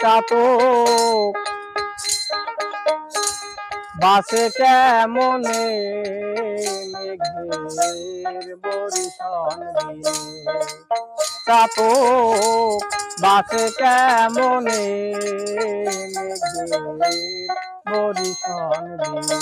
চাতক। বাসে কেমনে মেঘের বরিশন চাতক বাসে কেমনে মেঘের বরিশন দিনে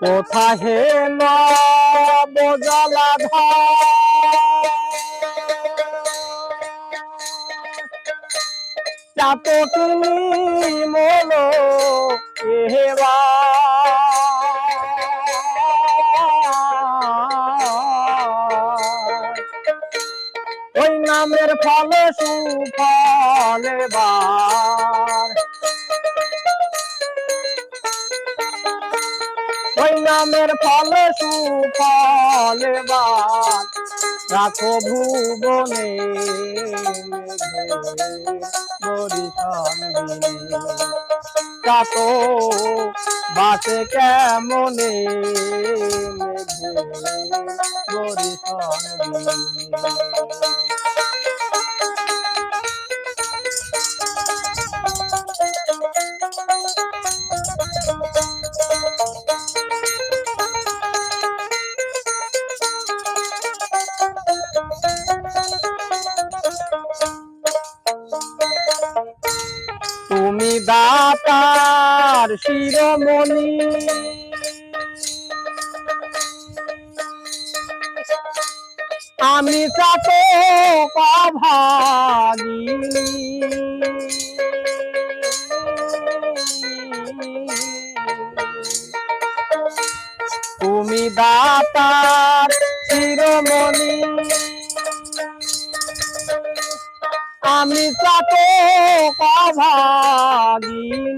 কোথা হে চাত তুমি মোলো এহেবা ওই নামের ফলে সুফলে বার। নামের ফলে সুফলে রাখো ভুবনে চাত বাসে কেমনে মেঘে। দাতার শিরোমণি। আমি চাত ভাগি তুমি দাতার শিরোমণি। আমি চাতে ভাগিনী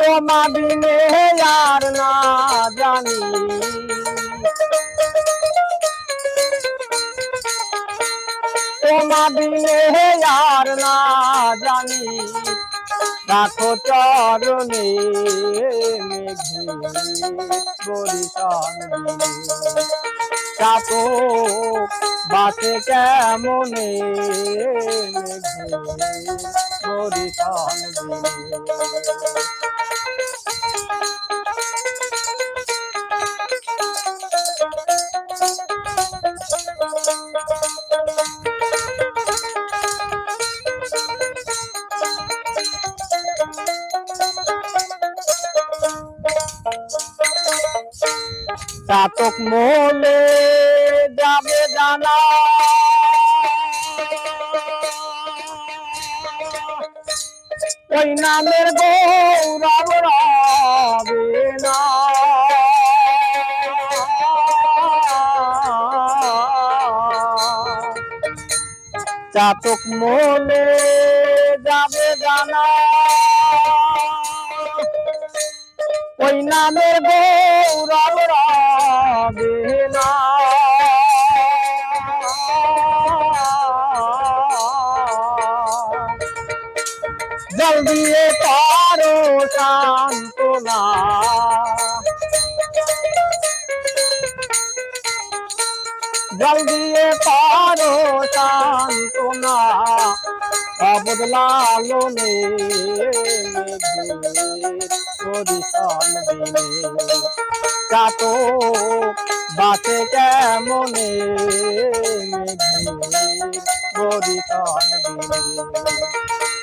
তোমা দিনে আর না জানি। তোমা দিনে আর না জানি। রাখো চরণে। মেঘে বরিশন চাতো বাসে কেমনে বরিশন চাতক মোলে যাবে জানা। ওই নামের গৌরব চাতক মোলে যাবে জানা। ওই নামের গৌরব জল দিয়ে পারো সান্তনা জল দিয়ে পারো সান্ত্বনা। অবদলালো নে চাতো বাসে কেমনে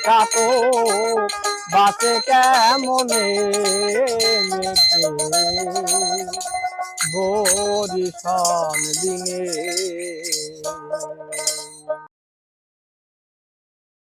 চাতো বাসে কেমনে বরিশন দিনে